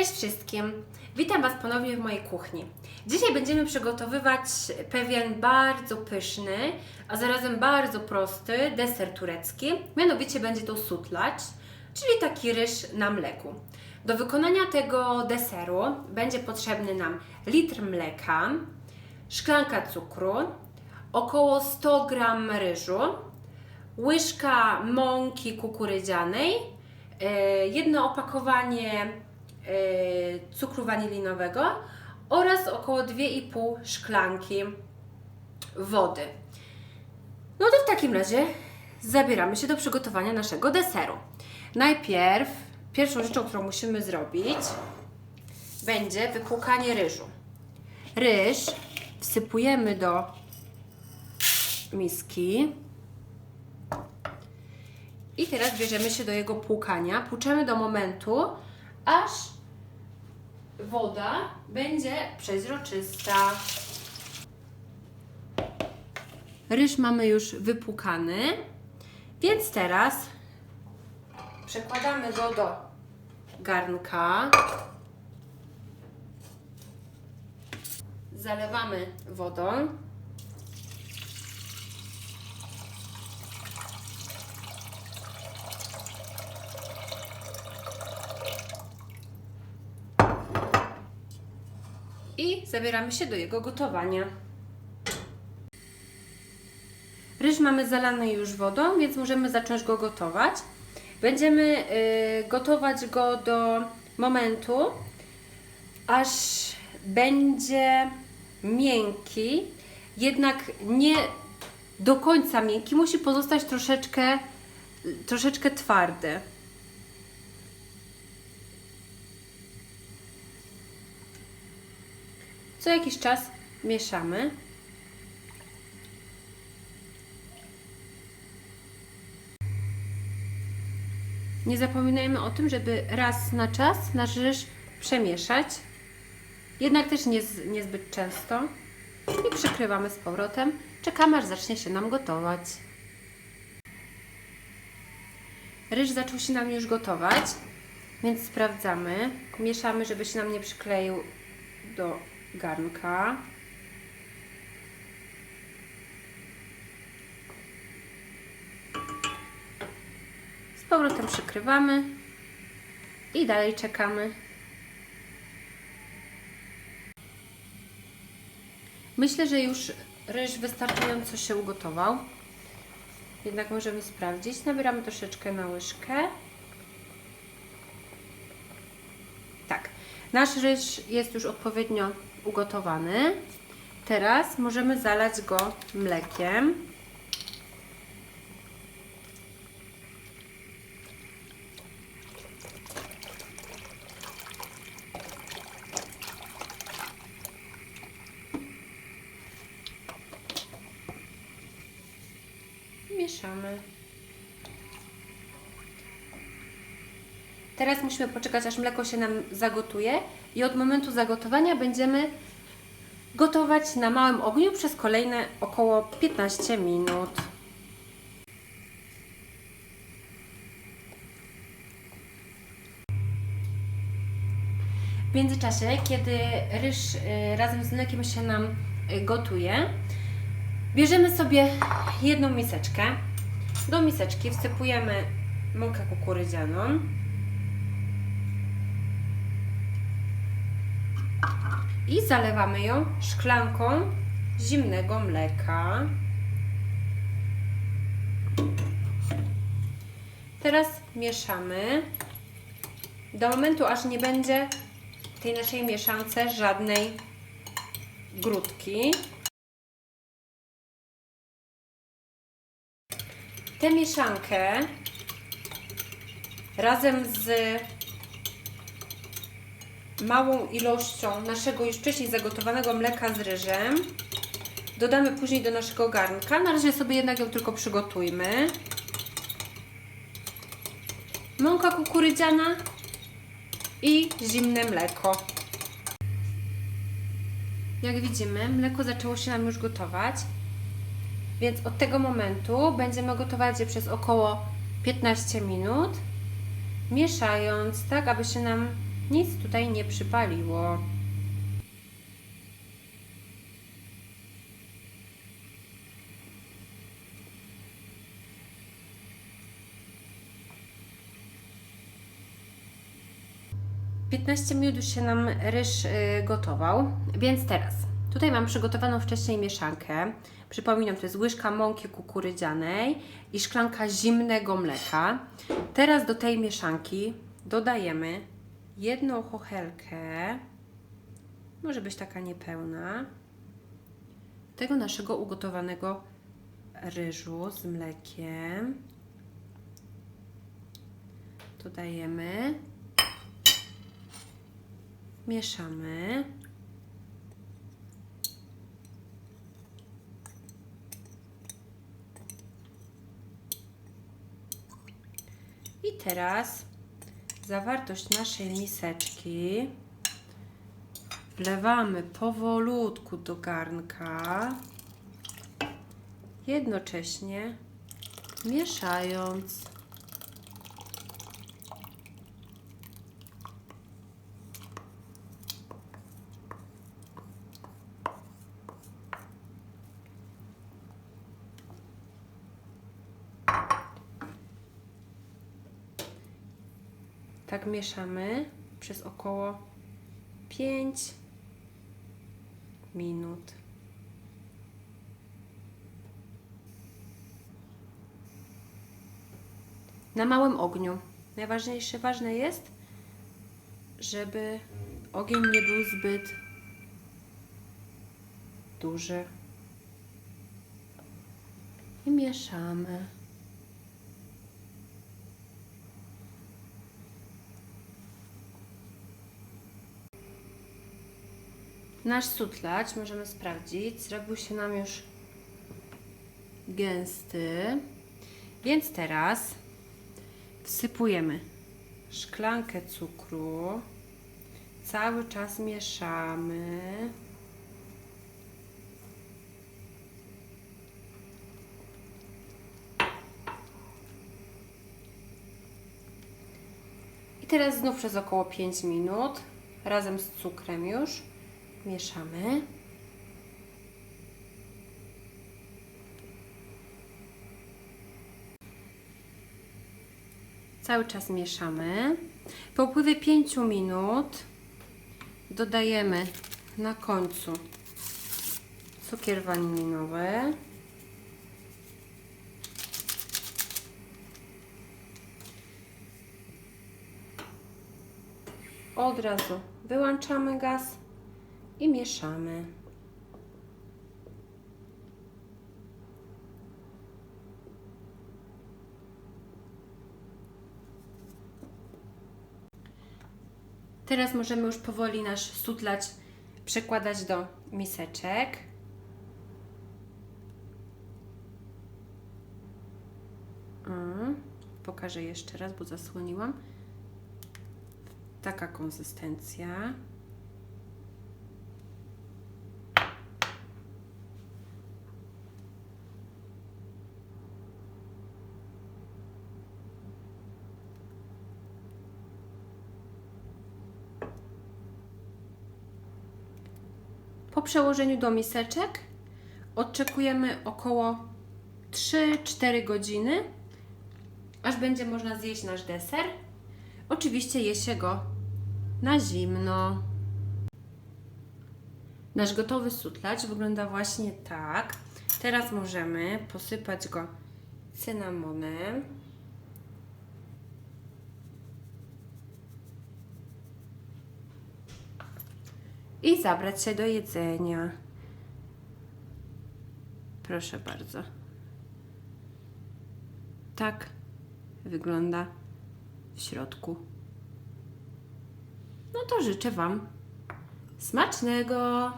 Cześć wszystkim! Witam Was ponownie w mojej kuchni. Dzisiaj będziemy przygotowywać pewien bardzo pyszny, a zarazem bardzo prosty deser turecki. Mianowicie będzie to sutlać, czyli taki ryż na mleku. Do wykonania tego deseru będzie potrzebny nam litr mleka, szklanka cukru, około 100 g ryżu, łyżka mąki kukurydzianej, e, jedno opakowanie cukru wanilinowego oraz około 2,5 szklanki wody. No to w takim razie zabieramy się do przygotowania naszego deseru. Najpierw pierwszą rzeczą, którą musimy zrobić będzie wypłukanie ryżu. Ryż wsypujemy do miski. I teraz bierzemy się do jego płukania. Płuczemy do momentu, aż woda będzie przezroczysta. Ryż mamy już wypłukany, więc teraz przekładamy go do garnka. Zalewamy wodą. i zabieramy się do jego gotowania. Ryż mamy zalany już wodą, więc możemy zacząć go gotować. Będziemy y, gotować go do momentu, aż będzie miękki, jednak nie do końca miękki, musi pozostać troszeczkę, troszeczkę twardy. Co jakiś czas mieszamy. Nie zapominajmy o tym, żeby raz na czas nasz ryż przemieszać. Jednak też nie, niezbyt często. I przykrywamy z powrotem. Czekamy aż zacznie się nam gotować. Ryż zaczął się nam już gotować, więc sprawdzamy. Mieszamy, żeby się nam nie przykleił do garnka. Z powrotem przykrywamy i dalej czekamy. Myślę, że już ryż wystarczająco się ugotował. Jednak możemy sprawdzić. Nabieramy troszeczkę na łyżkę. Tak. Nasz ryż jest już odpowiednio ugotowany. Teraz możemy zalać go mlekiem. Mieszamy. Teraz musimy poczekać, aż mleko się nam zagotuje i od momentu zagotowania będziemy gotować na małym ogniu przez kolejne około 15 minut. W międzyczasie, kiedy ryż y, razem z mlekiem się nam y, gotuje, bierzemy sobie jedną miseczkę. Do miseczki wsypujemy mąkę kukurydzianą. I zalewamy ją szklanką zimnego mleka. Teraz mieszamy do momentu, aż nie będzie w tej naszej mieszance żadnej grudki. Tę mieszankę razem z małą ilością naszego już wcześniej zagotowanego mleka z ryżem. Dodamy później do naszego garnka. Na razie sobie jednak ją tylko przygotujmy. Mąka kukurydziana i zimne mleko. Jak widzimy, mleko zaczęło się nam już gotować, więc od tego momentu będziemy gotować je przez około 15 minut, mieszając tak, aby się nam Nic tutaj nie przypaliło. Piętnaście minut już się nam ryż y, gotował, więc teraz tutaj mam przygotowaną wcześniej mieszankę. Przypominam, to jest łyżka mąki kukurydzianej i szklanka zimnego mleka. Teraz do tej mieszanki dodajemy jedną chochelkę, może być taka niepełna, tego naszego ugotowanego ryżu z mlekiem. Dodajemy, mieszamy. I teraz zawartość naszej miseczki wlewamy powolutku do garnka, jednocześnie mieszając. Tak mieszamy przez około 5 minut. Na małym ogniu. Najważniejsze, ważne jest, żeby ogień nie był zbyt duży. I mieszamy. Nasz sutlacz możemy sprawdzić. Zrobił się nam już gęsty. Więc teraz wsypujemy szklankę cukru. Cały czas mieszamy. I teraz znów przez około 5 minut razem z cukrem już mieszamy. Cały czas mieszamy. Po upływie 5 minut dodajemy na końcu cukier wanilinowy. Od razu wyłączamy gaz i mieszamy. Teraz możemy już powoli nasz sutlacz przekładać do miseczek. Pokażę jeszcze raz, bo zasłoniłam. Taka konsystencja. Po przełożeniu do miseczek odczekujemy około 3-4 godziny, aż będzie można zjeść nasz deser. Oczywiście je się go na zimno. Nasz gotowy sutlacz wygląda właśnie tak. Teraz możemy posypać go cynamonem. I zabrać się do jedzenia. Proszę bardzo. Tak wygląda w środku. No to życzę Wam smacznego.